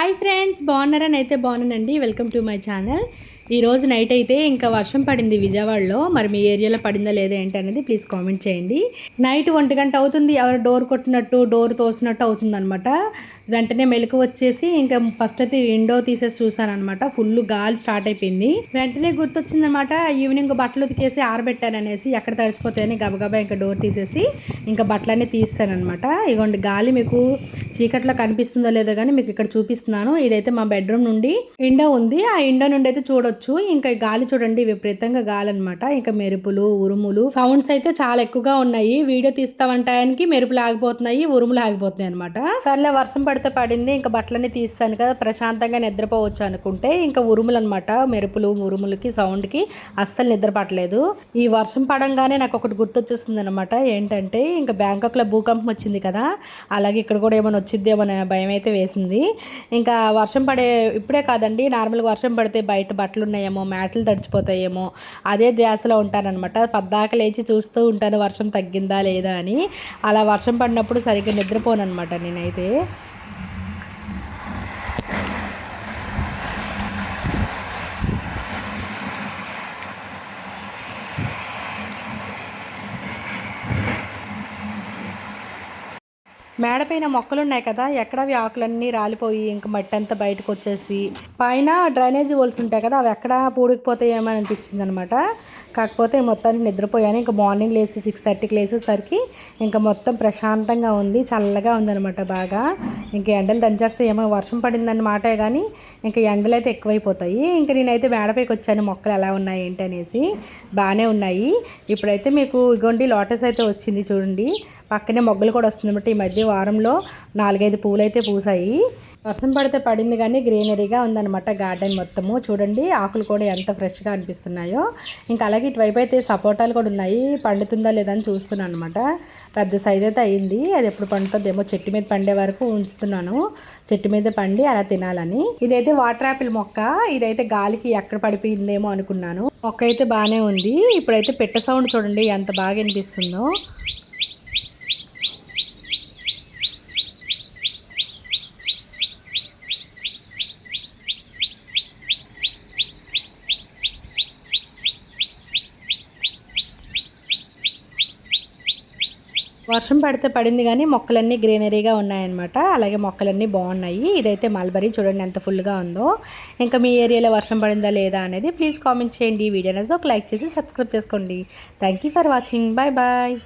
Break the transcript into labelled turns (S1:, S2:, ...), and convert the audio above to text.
S1: Hi friends బాగున్నారని అయితే బాగున్నానండి. Welcome to my channel. ఈ రోజు నైట్ అయితే ఇంకా వర్షం పడింది విజయవాడలో. మరి మీ ఏరియాలో పడిందా లేదా ఏంటి అనేది ప్లీజ్ కామెంట్ చేయండి. నైట్ ఒంటి గంట అవుతుంది. ఎవరు డోర్ కొట్టినట్టు డోర్ తోసినట్టు అవుతుంది అనమాట వెంటనే మెలకు వచ్చేసి ఇంకా ఫస్ట్ అయితే విండో తీసేసి చూసాను అనమాట ఫుల్ గాలి స్టార్ట్ అయిపోయింది. వెంటనే గుర్తొచ్చింది అనమాట ఈవినింగ్ బట్టలు ఉతికేసి ఆరబెట్టాననేసి ఎక్కడ తడిసిపోతాయని గబగబా ఇంకా డోర్ తీసేసి ఇంకా బట్టలన్నీ తీస్తానమాట ఇగోండి గాలి మీకు చీకట్లో కనిపిస్తుందో లేదో కానీ మీకు ఇక్కడ చూపిస్తున్నాను. ఇదైతే మా బెడ్రూమ్ నుండి ఇండో ఉంది. ఆ ఇండో నుండి అయితే చూడొచ్చు. ఇంకా గాలి చూడండి విపరీతంగా గాలి అనమాట ఇంకా మెరుపులు ఉరుములు సౌండ్స్ అయితే చాలా ఎక్కువగా ఉన్నాయి. వీడియో తీస్తామని టయానికి మెరుపులు ఆగిపోతున్నాయి ఉరుములు ఆగిపోతున్నాయి అనమాట సర్లే వర్షం పడితే పడింది ఇంకా బట్టలన్నీ తీస్తాను కదా ప్రశాంతంగా నిద్రపోవచ్చు అనుకుంటే ఇంకా ఉరుములు అనమాట మెరుపులు ఉరుములకి సౌండ్కి అస్సలు నిద్ర పట్టలేదు. ఈ వర్షం పడంగానే నాకు ఒకటి గుర్తొచ్చేస్తుంది అనమాట ఏంటంటే ఇంకా బ్యాంకాక్లో భూకంపం వచ్చింది కదా అలాగే ఇక్కడ కూడా ఏమైనా వచ్చిద్దేమో అనే భయం అయితే వేసింది. ఇంకా వర్షం పడే ఇప్పుడే కాదండి నార్మల్గా వర్షం పడితే బయట బట్టలు ఉన్నాయేమో మ్యాట్లు తడిచిపోతాయేమో. అదే ధ్యాసలో ఉంటానన్నమాట. పద్దాక లేచి చూస్తూ ఉంటాను వర్షం తగ్గిందా లేదా అని. అలా వర్షం పడినప్పుడు సరిగ్గా నిద్రపోను అనమాట నేనైతే. మేడపైన మొక్కలు ఉన్నాయి కదా ఎక్కడవి ఆకులన్నీ రాలిపోయి ఇంక మట్టి అంతా బయటకు వచ్చేసి పైన డ్రైనేజీ హోల్స్ ఉంటాయి కదా అవి ఎక్కడ పూడికిపోతాయేమో అని అనిపించింది అనమాట కాకపోతే మొత్తానికి నిద్రపోయాను. ఇంకా మార్నింగ్ లేచి సిక్స్ థర్టీకి లేసేసరికి ఇంకా మొత్తం ప్రశాంతంగా ఉంది చల్లగా ఉందన్నమాట బాగా. ఇంకా ఎండలు దంచేస్తే ఏమో వర్షం పడిందని మాటే కానీ ఇంకా ఎండలు అయితే ఎక్కువైపోతాయి. ఇంకా నేనైతే మేడపైకి వచ్చాను మొక్కలు ఎలా ఉన్నాయి ఏంటి అనేసి బాగానే ఉన్నాయి. ఇప్పుడైతే మీకు ఇగోండి లోటస్ అయితే వచ్చింది చూడండి. పక్కనే మొగ్గలు కూడా వస్తుంది అనమాట ఈ మధ్య వారంలో నాలుగైదు పూలు అయితే పూసాయి. వర్షం పడితే పడింది కానీ గ్రీనరీగా ఉందన్నమాట గార్డెన్ మొత్తము. చూడండి ఆకులు కూడా ఎంత ఫ్రెష్గా అనిపిస్తున్నాయో. ఇంకా అలాగే ఇటువైపు అయితే సపోటాలు కూడా ఉన్నాయి. పండుతుందా లేదా అని చూస్తున్నాను అనమాట పెద్ద సైజ్ అయితే అయింది. అది ఎప్పుడు పండుతుందేమో చెట్టు మీద పండే వరకు ఉంచుతున్నాను. చెట్టు మీద పండి అలా తినాలని. ఇదైతే వాటర్ యాపిల్ మొక్క. ఇదైతే గాలికి ఎక్కడ పడిపోయిందేమో అనుకున్నాను. మొక్క అయితే బాగానే ఉంది. ఇప్పుడైతే పెట్ట సౌండ్ చూడండి ఎంత బాగా వినిపిస్తుందో. వర్షం పడితే పడింది కానీ మొక్కలన్నీ గ్రీనరీగా ఉన్నాయన్నమాట. అలాగే మొక్కలన్నీ బాగున్నాయి. ఇదైతే మల్బరీ చూడండి ఎంత ఫుల్గా ఉందో. ఇంకా మీ ఏరియాలో వర్షం పడిందా లేదా అనేది ప్లీజ్ కామెంట్ చేయండి. ఈ వీడియో అనేది ఒక లైక్ చేసి సబ్స్క్రైబ్ చేసుకోండి. Thank you for watching. Bye bye.